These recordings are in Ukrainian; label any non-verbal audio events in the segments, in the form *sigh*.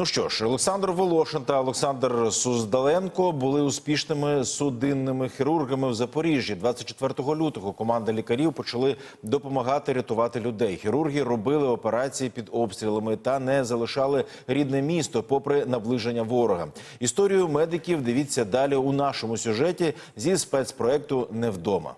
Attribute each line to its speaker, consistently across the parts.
Speaker 1: Ну що ж, Олександр Волошин та Олександр Суздаленко були успішними судинними хірургами в Запоріжжі. 24 лютого команда лікарів почали допомагати рятувати людей. Хірурги робили операції під обстрілами та не залишали рідне місто, попри наближення ворога. Історію медиків дивіться далі у нашому сюжеті зі спецпроекту Невдома.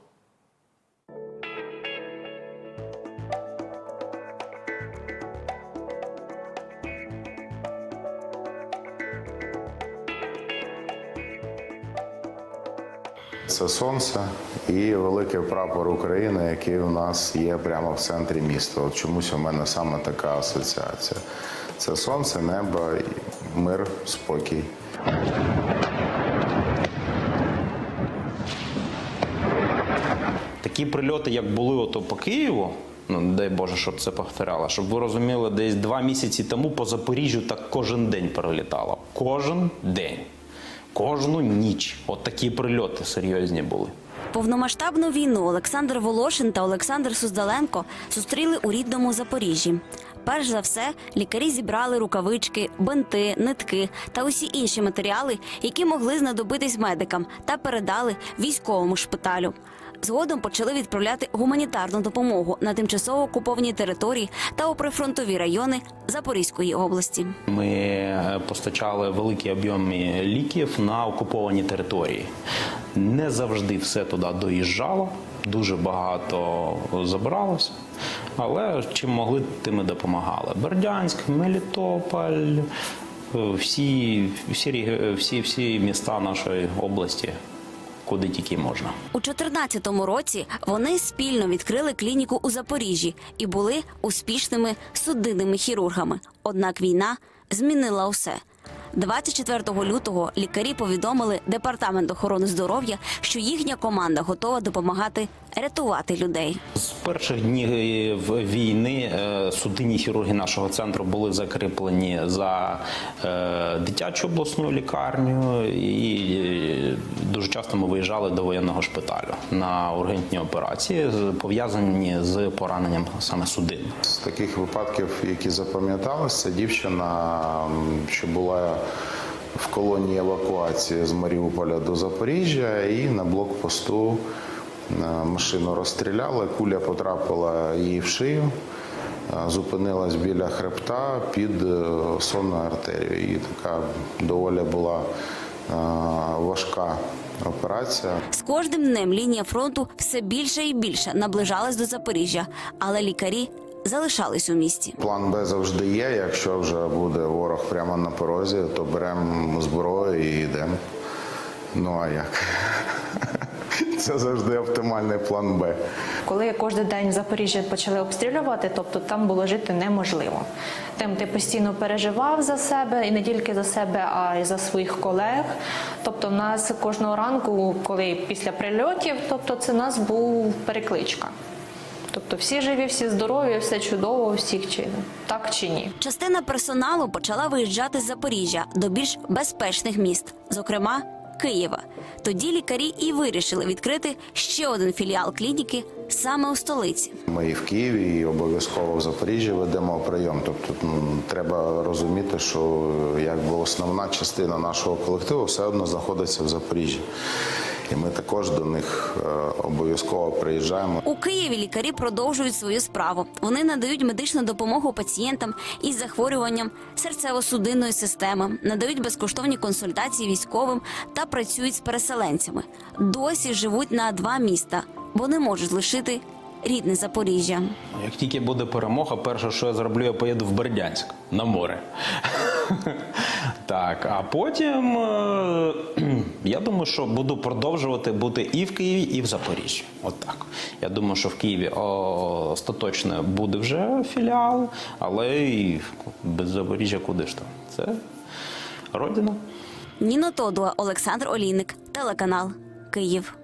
Speaker 2: Це сонце і великий прапор України, який у нас є прямо в центрі міста. От чомусь у мене саме така асоціація. Це сонце, небо, мир, спокій.
Speaker 3: Такі прильоти, як були ото по Києву, ну дай Боже, щоб це повторяло, щоб ви розуміли, десь два місяці тому по Запоріжжю так кожен день прилітало. Кожен день. Кожну ніч. От такі прильоти серйозні були.
Speaker 4: Повномасштабну війну Олександр Волошин та Олександр Суздаленко зустріли у рідному Запоріжжі. Перш за все, лікарі зібрали рукавички, бинти, нитки та усі інші матеріали, які могли знадобитись медикам, та передали військовому шпиталю. Згодом почали відправляти гуманітарну допомогу на тимчасово окуповані території та у прифронтові райони Запорізької області.
Speaker 3: Ми постачали великі об'єми ліків на окуповані території. Не завжди все туди доїжджало, дуже багато забиралося. Але чим могли, тим і допомагали. Бердянськ, Мелітополь, всі, всі, всі, всі міста нашої області, куди тільки можна.
Speaker 4: У 2014 році вони спільно відкрили клініку у Запоріжжі і були успішними судинними хірургами. Однак війна змінила усе. 24 лютого лікарі повідомили департамент охорони здоров'я, що їхня команда готова допомагати рятувати людей.
Speaker 3: З перших днів війни е, судинні хірурги нашого центру були закріплені за е, дитячу обласну лікарню, і е, дуже часто ми виїжджали до воєнного шпиталю на ургентні операції, пов'язані з пораненням саме судин.
Speaker 2: З таких випадків, які запам'яталися, дівчина, що була в колонії евакуації з Маріуполя до Запоріжжя, і на блокпосту е, машину розстріляли, куля потрапила їй в шию. е, Зупинилась біля хребта під е, сонною артерією. І така доволі була важка операція.
Speaker 4: З кожним днем лінія фронту все більше і більше наближалась до Запоріжжя, але лікарі залишались у місті.
Speaker 2: План Б завжди є. Якщо вже буде ворог прямо на порозі, то беремо зброю і йдемо. Ну а як? *laughs* Це завжди оптимальний план Б.
Speaker 5: Коли кожен день Запоріжжя почали обстрілювати, тобто там було жити неможливо. Тим ти постійно переживав за себе і не тільки за себе, а й за своїх колег. Тобто, в нас кожного ранку, коли після прильотів, тобто це нас був перекличка. Тобто всі живі, всі здорові, все чудово, у всіх чи так чи ні.
Speaker 4: Частина персоналу почала виїжджати з Запоріжжя до більш безпечних міст, зокрема Києва. Тоді лікарі і вирішили відкрити ще один філіал клініки саме у столиці.
Speaker 2: Ми і в Києві, і обов'язково в Запоріжжі ведемо прийом. Тобто треба розуміти, що е, якби основна частина нашого колективу все одно знаходиться в Запоріжжі. І ми також до них е, обов'язково приїжджаємо.
Speaker 4: У Києві лікарі продовжують свою справу. Вони надають медичну допомогу пацієнтам із захворюванням серцево-судинної системи, надають безкоштовні консультації військовим та працюють з переселенцями. Досі живуть на два міста, бо не можуть лишити рідне Запоріжжя.
Speaker 3: Як тільки буде перемога, перше, що я зроблю, я поїду в Бердянськ на море. *laughs* Так, а потім е, *clears throat* я думаю, що буду продовжувати бути і в Києві, і в Запоріжжі. От так. Я думаю, що в Києві остаточно буде вже філіал, але і без Запоріжжя куди ж там? Це родина.
Speaker 4: Ніно Тодуа, Олександр Олійник, телеканал Київ.